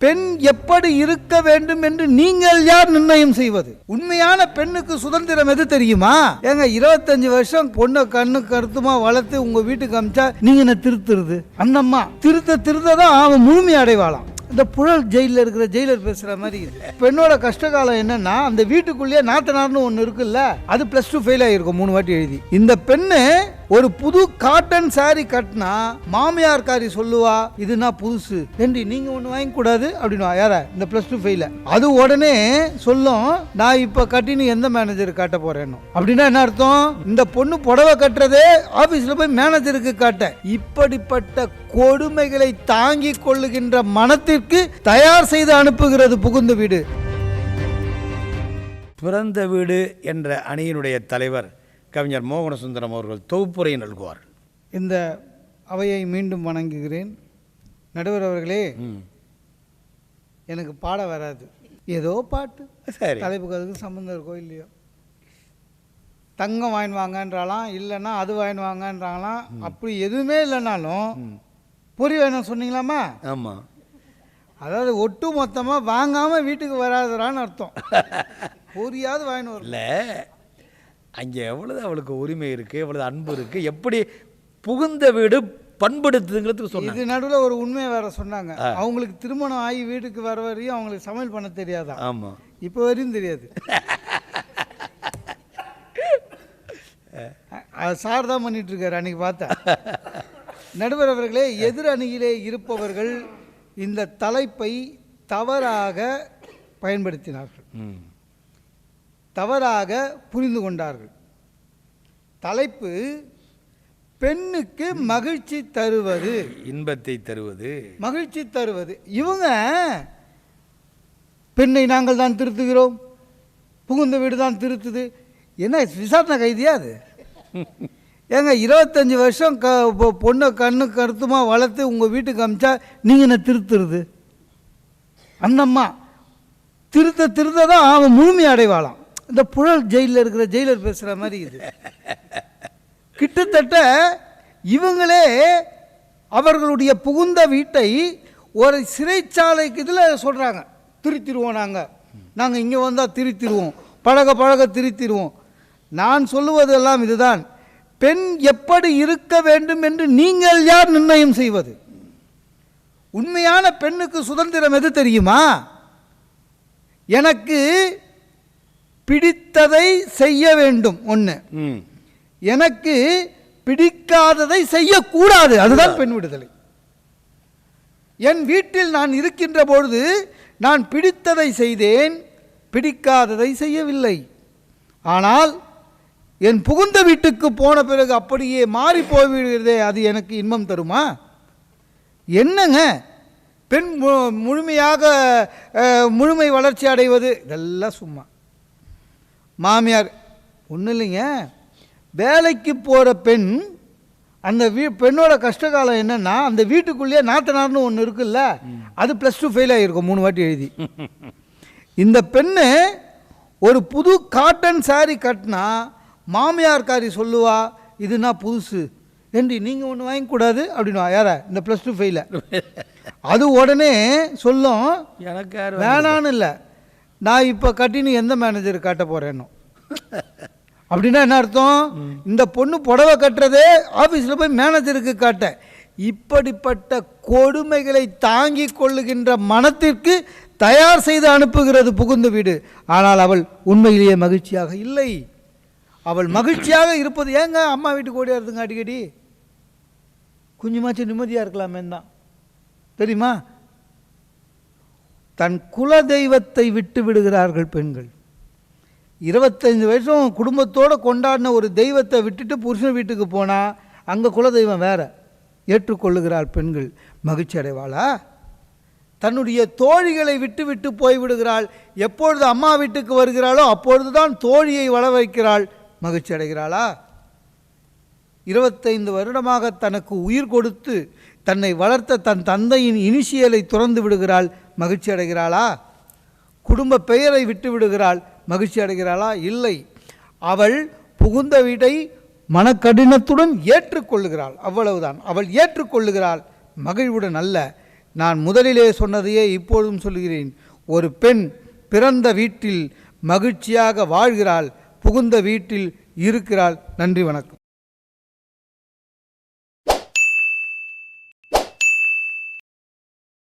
பெண் எப்படி இருக்க வேண்டும் என்று நீங்கள் யார் நிர்ணயம் செய்வது? உண்மையான பெண்ணுக்கு சுதந்திரம் எது தெரியுமா? ஏங்க இருபத்தஞ்சு வருஷம் பொண்ணை கண்ணு கருத்துமா வளர்த்து உங்க வீட்டுக்கு அமிச்சா நீங்க என்ன திருத்துறது? அண்ணம்மா திருத்த திருத்த தான் அவன் முழுமை அடைவாளாம். இந்த புழல் ஜெயிலில் இருக்கிற ஜெயிலர் பேசுற மாதிரி பெண்ணோட கஷ்ட கஷ்டகாலம் என்னன்னா அந்த வீட்டுக்குள்ளேயே நாத்தனார்னு ஒன்று இருக்குல்ல அது பிளஸ் டூ ஃபெயில் ஆகிருக்கும் மூணு வாட்டி எழுதி. இந்த பெண்ணு ஒரு புது காட்டன் சாரி கட்டினா மாமியார்காரி சொல்லுவா இதுனா புதுசு. ஏண்டி நீங்க ஒன்று வாங்கி கூடாது அப்படின்னு யார? இந்த பிளஸ் டூ ஃபெயில அது உடனே சொல்லும் நான் இப்போ கட்டின்னு எந்த மேனேஜர் காட்ட போறேன்னு? அப்படின்னா என்ன அர்த்தம்? இந்த பொண்ணு புடவை கட்டுறதே ஆபீஸ்ல போய் மேனேஜருக்கு காட்ட. இப்படிப்பட்ட கொடுமைகளை தாங்கி கொள்ளுகின்ற மனத்திற்கு தயார் செய்து அனுப்புகிறது புகுந்த வீடு. பிறந்த வீடு என்ற அணியினுடைய தலைவர் கவிஞர் மோகனசுந்தரம் அவர்கள் தொகுப்புரை நல்குவார் இந்த அவையை மீண்டும் வணங்குகிறேன். நடுவர் அவர்களே எனக்கு பாட வராது. ஏதோ பாட்டு. சரி. தலைப்புக்கு அதுக்கு சம்மந்தம் இருக்கோ இல்லையோ. தங்கம் வாங்கி வாங்கன்றாலாம் இல்லைன்னா அது வாங்கி வாங்கன்றாங்களாம். அப்படி எதுவுமே இல்லைனாலும் பொறி வேணும் சொன்னீங்களாமா ஆமாம் அதாவது ஒட்டு மொத்தமாக வாங்காமல் வீட்டுக்கு வராதுறான்னு அர்த்தம். பொரியாவது வாங்கின்னு வரும் இல்லை. அங்கே எவ்வளவு அவளுக்கு உரிமை இருக்குது எவ்வளவு அன்பு இருக்குது எப்படி புகுந்த வீடு பண்படுத்துங்கிறதுக்கு சொன்னாங்க. இது நடுவில் ஒரு உண்மையை வேற சொன்னாங்க. அவங்களுக்கு திருமணம் ஆகி வீட்டுக்கு வர வரையும் அவங்களுக்கு சமையல் பண்ண தெரியாதான் ஆமாம் இப்போ வரையும் தெரியாது. சார் தான் பண்ணிட்டு இருக்காரு அன்னைக்கு பார்த்தேன் நடுவர் அவர்களே எதிர் அணியிலே இருப்பவர்கள் இந்த தலைப்பை தவறாக பயன்படுத்தினார்கள். தவறாக புரிந்து கொண்டார்கள். தலைப்பு பெண்ணுக்கு மகிழ்ச்சி தருவது. இன்பத்தை தருவது. மகிழ்ச்சி தருவது. இவங்க பெண்ணை நாங்கள் தான் திருத்துகிறோம். புகுந்த வீடு தான் திருத்துது. என்ன விசாரணை கைதியா அது? ஏங்க இருபத்தஞ்சி வருஷம் க பொண்ணை கண்ணு கருத்துமா வளர்த்து உங்கள் வீட்டுக்கு அமிச்சா நீங்கள் என்ன திருத்துறது? அந்த அம்மா திருத்த திருத்த தான் அவன் முழுமை அடைவாளாம். இந்த புழல் ஜெயிலில் இருக்கிற ஜெயிலர் பேசுகிற மாதிரி இது. கிட்டத்தட்ட இவங்களே அவர்களுடைய புகுந்த வீட்டை ஒரு சிறைச்சாலைக்கு இதில் சொல்கிறாங்க திருத்திடுவோம் நாங்கள் நாங்கள் இங்கே வந்தால் திருத்திடுவோம் பழக பழக திருத்திடுவோம் நான் சொல்லுவதெல்லாம் இதுதான். பெண் எப்படி இருக்க வேண்டும் என்று நீங்கள் யார் நிர்ணயம் செய்வது? உண்மையான பெண்ணுக்கு சுதந்திரம் எது தெரியுமா? எனக்கு பிடித்ததை செய்ய வேண்டும். ஒன்று எனக்கு பிடிக்காததை செய்யக்கூடாது. அதுதான் பெண் விடுதலை. என் வீட்டில் நான் இருக்கின்ற பொழுது நான் பிடித்ததை செய்தேன் பிடிக்காததை செய்யவில்லை. ஆனால் என் புகுந்த வீட்டுக்கு போன பிறகு அப்படியே மாறி போய்விடுகிறதே அது எனக்கு இன்பம் தருமா? என்னங்க? பெண் முழுமையாக முழுமை வளர்ச்சி அடைவது? இதெல்லாம் சும்மா. மாமியார் ஒன்றும் இல்லைங்க. வேலைக்கு போகிற பெண் அந்த வீ பெண்ணோட கஷ்டகாலம் என்னன்னா அந்த வீட்டுக்குள்ளேயே நாத்தனார்னு ஒன்று இருக்குல்ல அது ப்ளஸ் டூ ஃபெயில் ஆகிருக்கும் மூணு வாட்டி எழுதி. இந்த பெண்ணு ஒரு புது காட்டன் saree கட்டினா மாமியார்காரி சொல்லுவா இதுனா புதுசு. ஏண்டி நீங்கள் ஒன்று வாங்கிக்கூடாது அப்படின்னுவா யார? இந்த ப்ளஸ் டூ ஃபெயில அது உடனே சொல்லும் எனக்கு வேணான்னு இல்லை. நான் இப்போ கட்டின்னு எந்த மேனேஜர் காட்ட போகிறேன்னு அப்படின்னா என்ன அர்த்தம்? இந்த பொண்ணு புடவை கட்டுறதே ஆஃபீஸில் போய் மேனேஜருக்கு காட்ட. இப்படிப்பட்ட கொடுமைகளை தாங்கிக் கொள்ளுகின்ற மனத்திற்கு தயார் செய்து அனுப்புகிறது புகுந்த வீடு. ஆனால் அவள் உண்மையிலேயே மகிழ்ச்சியாக இல்லை. அவள் மகிழ்ச்சியாக இருப்பது ஏங்க அம்மா வீட்டுக்கு ஓடியாருதுங்க அடிக்கடி? கொஞ்சமாச்சும் நிம்மதியாக இருக்கலாமே தான் தெரியுமா? தன் குல தெய்வத்தை விட்டு விடுகிறார்கள் பெண்கள். இருபத்தைந்து வருஷம் குடும்பத்தோடு கொண்டாடின ஒரு தெய்வத்தை விட்டுட்டு புருஷன் வீட்டுக்கு போனால் அங்கே குலதெய்வம் வேற. ஏற்றுக்கொள்ளுகிறாள் பெண்கள். மகிழ்ச்சி அடைவாளா? தன்னுடைய தோழிகளை விட்டு விட்டு போய்விடுகிறாள் எப்பொழுது அம்மா வீட்டுக்கு வருகிறாளோ அப்பொழுது தான் தோழியை வள வைக்கிறாள். மகிழ்ச்சி அடைகிறாளா? இருபத்தைந்து வருடமாக தனக்கு உயிர் கொடுத்து தன்னை வளர்த்த தன் தந்தையின் இனிஷியலை துறந்து விடுகிறாள். மகிழ்ச்சி அடைகிறாளா? குடும்ப பெயரை விட்டு விடுகிறாள். மகிழ்ச்சி அடைகிறாளா? இல்லை. அவள் புகுந்த வீட்டை மனக்கடினத்துடன் ஏற்றுக்கொள்ளுகிறாள். அவ்வளவுதான். அவள் ஏற்றுக்கொள்ளுகிறாள். மகிழ்வுடன் அல்ல. நான் முதலிலே சொன்னதையே இப்பொழுதும் சொல்கிறேன். ஒரு பெண் பிறந்த வீட்டில் மகிழ்ச்சியாக வாழ்கிறாள். புகுந்த வீட்டில் இருக்கிறாள். நன்றி வணக்கம்.